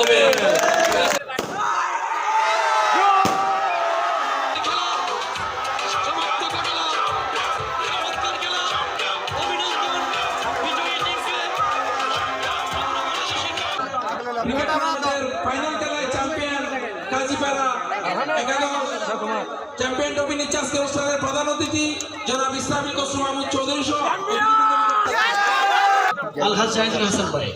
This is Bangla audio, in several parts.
হবে। ফাইনাল খেলায় চ্যাম্পিয়ন কাজীপাড়া চ্যাম্পিয়ন ট্রফি নিচ্ছে আজকে অনুষ্ঠানের প্রধান অতিথি জনাব ইসলামী কসু মাহমুদ চৌধুরী সহ। আলহাজ জাহিদুল হাসান ভাই।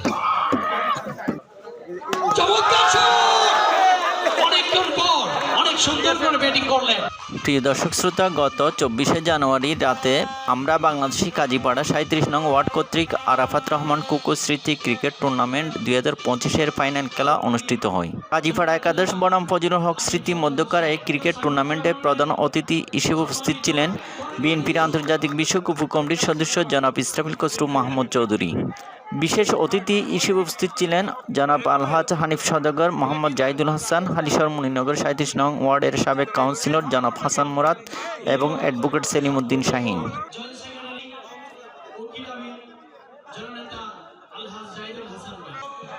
প্রিয় দর্শক শ্রোতা, গত চব্বিশে জানুয়ারি রাতে আমরা বাংলাদেশি কাজীপাড়া সাঁত্রিশ নং ওয়ার্ড কর্তৃক আরাফাত রহমান কুকু স্মৃতি ক্রিকেট টুর্নামেন্ট দুই হাজার পঁচিশের ফাইনাল খেলা অনুষ্ঠিত হয়। কাজীপাড়া একাদশ বনাম ফজলুল হক স্মৃতি মধ্যকার এই ক্রিকেট টুর্নামেন্টে প্রধান অতিথি হিসেবে উপস্থিত ছিলেন বিএনপির আন্তর্জাতিক বিশ্ব কুফু কমিটির সদস্য জনাব ইসরাফিল খসরু মাহমুদ চৌধুরী। বিশেষ অতিথি হিসেবে উপস্থিত ছিলেন জনাব আলহাজ হানিফ সদাগর, মোহাম্মদ জাহিদুল হাসান হালিশর মুনিনগর সাঁত্রিশ নং ওয়ার্ডের সাবেক কাউন্সিলর জনাব হাসান মুরাদ এবং অ্যাডভোকেট সেলিম উদ্দিন শাহিন।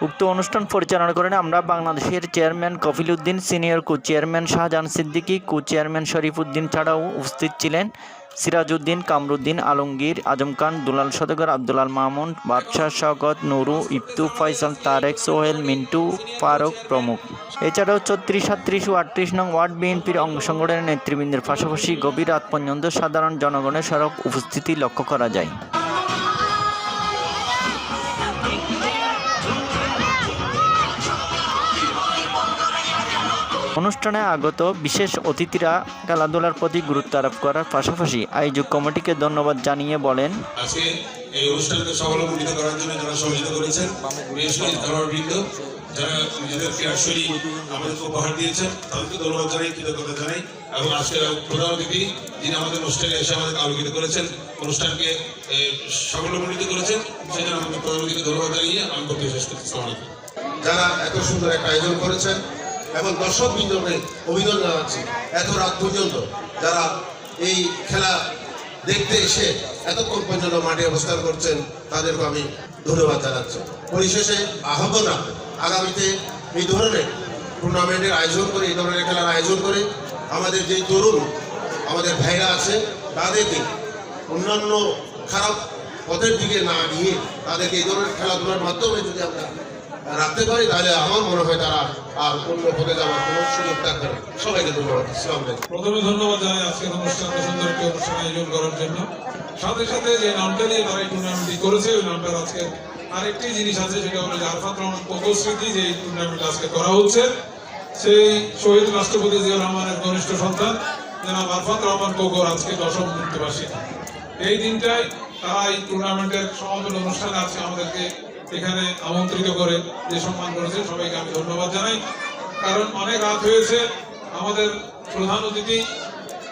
উক্ত অনুষ্ঠান পরিচালনা করেন আমরা বাংলাদেশের chairman Kafil Uddin senior co chairman Shahjahan Siddiqui co chairman Sharif Uddin ছাড়াও উপস্থিত ছিলেন। সিরাজউদ্দিন, কামরুদ্দিন, আলমগীর, আজম খান, দুলাল সদগর আবদুলাল মামুন, বাদশাহ শওকত, নুরু, ইফতু, ফয়সাল, তারেক, সোহেল, মিন্টু, ফারুক প্রমুখ। এছাড়াও ছত্রিশ সাত্রিশ ও আটত্রিশ নং ওয়ার্ড বিএনপির অঙ্গ সংগঠনের নেতৃবৃন্দের পাশাপাশি গভীর রাত পর্যন্ত সাধারণ জনগণের সড়ক উপস্থিতি লক্ষ্য করা যায়। অনুষ্ঠানে আগত বিশেষ অতিথিরা খেলাধুলার প্রতি গুরুত্ব আরোপ করার পাশাপাশি আয়োজক কমিটিকে ধন্যবাদ জানিয়ে বলেন যারা এত সুন্দর একটা আয়োজন করেছেন এবং দর্শক বৃন্দকে অভিনন্দন জানাচ্ছি এত রাত পর্যন্ত যারা এই খেলা দেখতে এসে এতক্ষণ পর্যন্ত মাঠে অবস্থান করছেন, তাদেরকে আমি ধন্যবাদ জানাচ্ছি। পরিশেষে আহ্বান আগামীতে এই ধরনের টুর্নামেন্টের আয়োজন করে, এই ধরনের খেলার আয়োজন করে আমাদের যে তরুণ, আমাদের ভাইরা আছে, তাদেরকে অন্যান্য খারাপ পথের দিকে না নিয়ে তাদেরকে এই ধরনের খেলাধুলার মাধ্যমে যদি আমরা রাখতে পারি, তাহলে আমার মনে হয় তারা আর অন্য পথে যাওয়ার কোনো সুযোগ থাকবে না সবাইকে ধন্যবাদ ইসলাম প্রথমে ধন্যবাদ জানাই আজকের অনুষ্ঠানকে সুন্দর একটি অনুষ্ঠান আয়োজন করার জন্য। সাথে সাথে যে নামটা নিয়ে তারা এই টুর্নামেন্টটি করেছে, ওই নামটার আজকে আরেকটি জিনিস আছে, সেটা হলো যে আরফাত রহমান কোকো স্মৃতি যে টুর্নামেন্ট আজকে করা হচ্ছে, সেই শহীদ রাষ্ট্রপতি জিয়া রহমানের ঘনিষ্ঠ সন্তান, জনাব আরফাত রহমান কোকোর আজকে দশম মৃত্যুবার্ষিকী এই দিনটাই তারা এই টুর্নামেন্টের সমাপন অনুষ্ঠানে আজকে আমাদেরকে এখানে আমন্ত্রিত করে যে সম্মান করেছে সবাইকে আমি ধন্যবাদ জানাই। কারণ অনেক রাত হয়েছে, আমাদের প্রধান অতিথি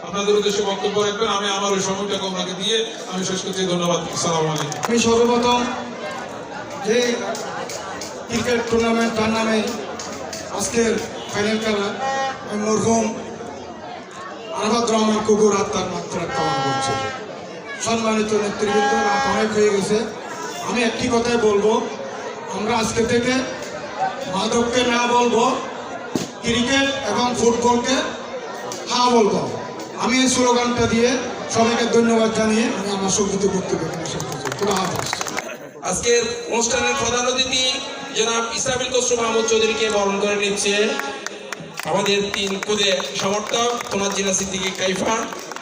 আপনাদের উদ্দেশ্যে বক্তব্য রাখবেন, আমি আমার ওই সময়টাকে ওনাকে দিয়ে আমি শেষ করছি, ধন্যবাদ, আসসালামু আলাইকুম। আমি সর্বপ্রথম যে ক্রিকেট টুর্নামেন্ট তার নামে আজকের ফাইনাল খেলা আমি মরহুম আরাফাত রহমান কুকুর আত্মার মাত্রা কামনা করছি। সম্মানিত নেতৃবৃন্দ, রাত অনেক হয়ে গেছে। আমি একটি কথাই বলব। আমরা আজকে থেকে মাদককে না বলব, ক্রিকেট এবং ফুটবলকে হ্যাঁ বলব। আমি এই স্লোগানটা দিয়ে সবাইকে ধন্যবাদ জানিয়ে আমি আমার সংগীত করতে আজকের অনুষ্ঠানের প্রধান অতিথি জনাব ইসরাফিল কসরু মাহমুদ চৌধুরীকে বরণ করে নিচ্ছে। আমাদের তিন খুদে সমর্থক, তোমার জিনা সিদ্দিকি কাইফা।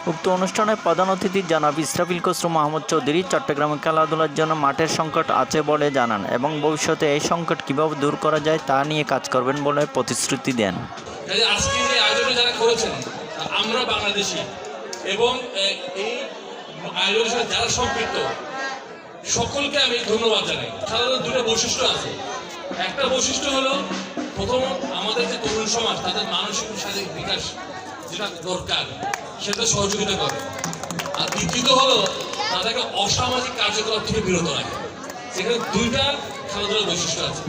উক্ত অনুষ্ঠানে প্রধান অতিথি জনাব ইসরাফিল খসরু মাহমুদ চৌধুরী চট্টগ্রামে খেলাধুলার জন্য মাঠের সংকট আছে বলে জানান এবং ভবিষ্যতে এই সংকট কীভাবে দূর করা যায় তা নিয়ে কাজ করবেন বলে প্রতিশ্রুতি দেন। আমরা বাংলাদেশি এবং এই আয়োজনের যারা সম্পৃক্ত, সকলকে আমি ধন্যবাদ জানাই। সাধারণত দুটো বৈশিষ্ট্য আছে। একটা বৈশিষ্ট্য হলো, প্রথম আমাদের যে তরুণ সমাজ, তাদের মানসিক শারীরিক বিকাশ যেটা দরকার, সেটা সহযোগিতা করে। আর দ্বিতীয়ত হলো, তাদেরকে অসামাজিক কার্যকলাপ থেকে বিরত রাখে। সেখানে দুইটা খেলাধুলার বৈশিষ্ট্য আছে।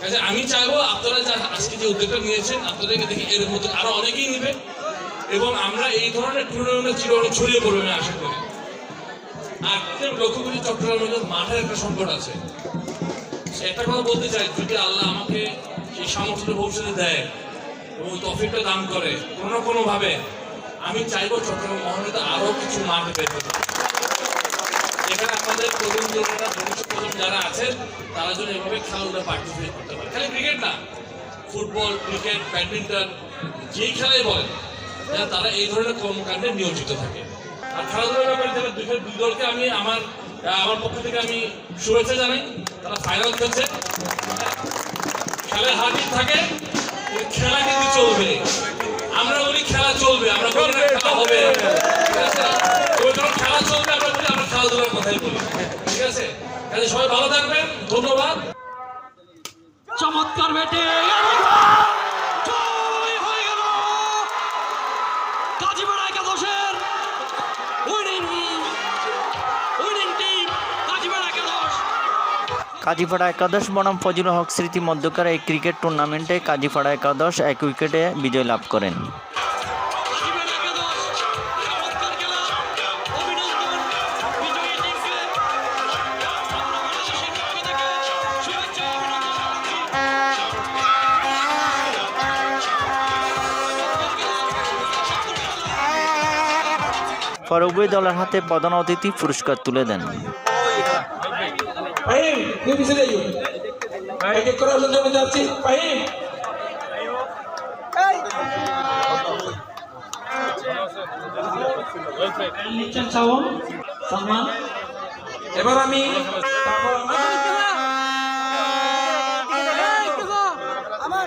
কাজে আমি চাইব আপনারা যা আজকে যে উদ্যোগটা নিয়েছেন, আপনাদেরকে দেখি এর মতো আরও অনেকেই নেবে এবং আমরা এই ধরনের টুর্নামেন্টে চিরকাল ছড়িয়ে পড়বে আমি আশা করি। আর লক্ষ্য করি চট্টগ্রামের মাঠের একটা সংকট আছে। একটা কথা বলতে চাই, যদি আল্লাহ আমাকে সেই সামর্থ্য ভবিষ্যতে দেয় এবং তফিকটা দান করে। কোনো না কোনোভাবে। আমি চাইব চট্টগ্রাম মহানগরীতে আরও কিছু মাঠ বের হতে। এখানে আমাদের তরুণ তরুণরা ভবিষ্যৎ প্রজন্ম যারা আছেন, তারা যেন এভাবে খেলাধুলা পার্টিসিপেট করতে পারে। খালি ক্রিকেট না ফুটবল ক্রিকেট ব্যাডমিন্টন যেই খেলাই বলেন তারা এই ধরনের কর্মকাণ্ডে নিয়োজিত থাকে। আর খেলাধুলার ব্যাপারে যারা দুই দুই দলকে আমি আমার আমার পক্ষ থেকে আমি শুভেচ্ছা জানাই। তারা ফাইনাল খেলছে। খেলায় হার থাকে খেলা চলবে। আমরা বলি খেলা চলবে আমরা বলি না খেলা হবে। ঠিক আছে? যখন খেলা চলবে আমরা বলি আমরা খেলাধুলার কথাই বলি। ঠিক আছে? কাজে সবাই ভালো থাকবেন। ধন্যবাদ। চমৎকার ব্যাটে! কাজীপাড়া একাদশ বনাম ফজল হক স্মৃতি মধ্যকার এই ক্রিকেট টুর্নামেন্টে কাজীপাড়া একাদশ এক উইকেটে বিজয় লাভ করেন। পরে দলের হাতে প্রধান অতিথি পুরস্কার তুলে দেন। ফাহিম এক এক করে আমরা জন্য যাচ্ছি ফাহিম নিচ্ছেন শ্রাবণ সালমান এবার আমি তারপর আমার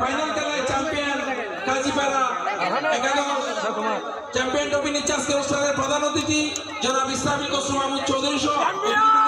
ফাইনাল খেলায় চ্যাম্পিয়ন কাজীপাড়া একাদশ চ্যাম্পিয়ন ট্রফি নিচ্ছে আজকের অনুষ্ঠানের প্রধান অতিথি জনাব ইসলামিক ওসমান মাহমুদ চৌধুরী সহ অতিথিবৃন্দ